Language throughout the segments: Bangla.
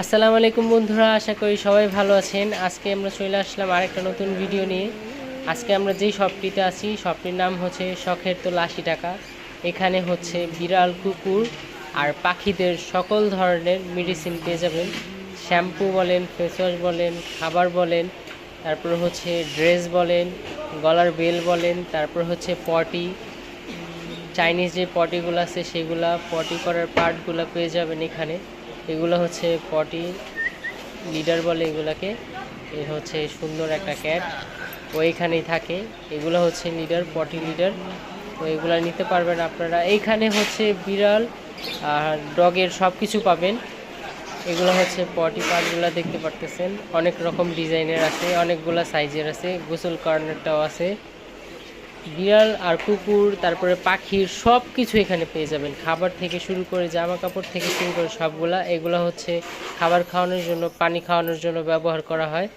আসসালামু আলাইকুম বন্ধুরা, আশা করি সবাই ভালো আছেন। আজকে আমরা চলে আসলাম আরেকটা নতুন ভিডিও নিয়ে। আজকে আমরা যেই শপটিতে আছি শপটির নাম হচ্ছে শখের তোলা আশি টাকা। এখানে হচ্ছে বিড়াল, কুকুর আর পাখিদের সকল ধরনের মেডিসিন পেয়ে যাবেন। শ্যাম্পু বলেন ফেস ওয়াশ বলেন, খাবার বলেন, তারপর হচ্ছে ড্রেস বলেন, গলার বেল বলেন, তারপর হচ্ছে পটি চাইনিজ যে পটিগুলো আছে, সেগুলা পটি করার পার্টগুলো পেয়ে যাবেন এখানে। এগুলো হচ্ছে পটি লিডার বলে এগুলাকে। এ হচ্ছে সুন্দর একটা ক্যাট। ও এখানেই থাকে। এগুলো হচ্ছে লিডার, পটি লিডার। তো এগুলো নিতে পারবেন আপনারা। এইখানে হচ্ছে বিড়াল আর ডগের সব কিছু পাবেন। এগুলো হচ্ছে পটি পার্টগুলো দেখতে পারতেছেন। অনেক রকম ডিজাইনের আছে, অনেকগুলো সাইজের আছে। গোসল কর্নারটাও আছে। বিড়াল আর কুকুর, তারপরে পাখির সব কিছু এখানে পেয়ে যাবেন। খাবার থেকে শুরু করে জামা কাপড় থেকে শুরু করে সবগুলা, এগুলো হচ্ছে খাবার খাওয়ানোর জন্য, পানি খাওয়ানোর জন্য ব্যবহার করা হয়।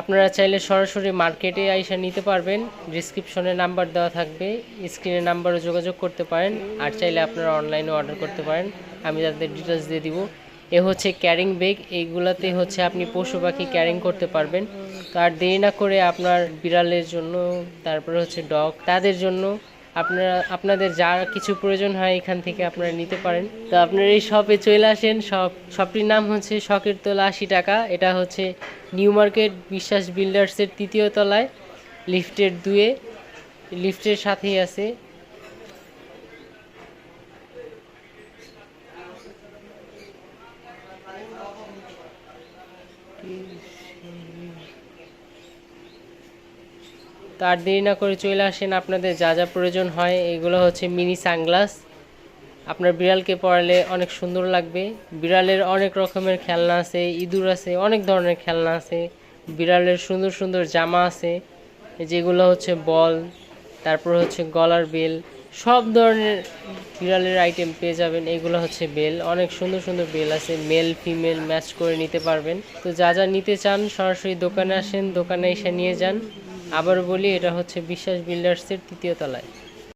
আপনারা চাইলে সরাসরি মার্কেটে আইসা নিতে পারবেন। ডিসক্রিপশনে নাম্বার দেওয়া থাকবে, স্ক্রিনে নাম্বারও যোগাযোগ করতে পারেন, আর চাইলে আপনারা অনলাইনে অর্ডার করতে পারেন। আমি তাদের ডিটেলস দিয়ে দিব। এ হচ্ছে ক্যারিং ব্যাগ এইগুলাতে হচ্ছে আপনি পশু পাখি ক্যারিং করতে পারবেন। আর দেরি না করে আপনার বিড়ালের জন্য, তারপরে হচ্ছে ডগ, তাদের জন্য আপনারা, আপনাদের যা কিছু প্রয়োজন হয় এখান থেকে আপনারা নিতে পারেন। তো আপনারা এই শপে চলে আসেন শপ শপটির নাম হচ্ছে শখের তোলা আশি টাকা। এটা হচ্ছে নিউ মার্কেট বিশ্বাস বিল্ডার্সের তৃতীয় তলায়, লিফটের দুয়ে, লিফটের সাথেই আছে। তার দেরি না করে চলে আসেন, আপনাদের যা যা প্রয়োজন হয়, এগুলো হচ্ছে মিনি সানগ্লাস আপনার বিড়ালকে পড়ালে অনেক সুন্দর লাগবে। বিড়ালের অনেক রকমের খেলনা আছে, ইঁদুর আছে, অনেক ধরনের খেলনা আছে। বিড়ালের সুন্দর সুন্দর জামা আছে, যেগুলো হচ্ছে বল, তারপর হচ্ছে গলার বেল সব ধরনের বিড়ালের আইটেম পেয়ে যাবেন। এগুলো হচ্ছে বেল। অনেক সুন্দর সুন্দর বেল আছে। মেল ফিমেল ম্যাচ করে নিতে পারবেন। তো যা যা নিতে চান, সরাসরি দোকানে আসেন, দোকানে এসে নিয়ে যান। আবার বলি, এটা হচ্ছে বিশ্বাস বিল্ডার্সের তৃতীয় তলায়।